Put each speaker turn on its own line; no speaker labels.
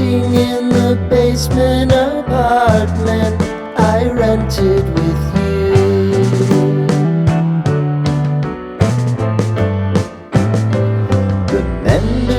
Renting in the basement apartment I rented with you. Remember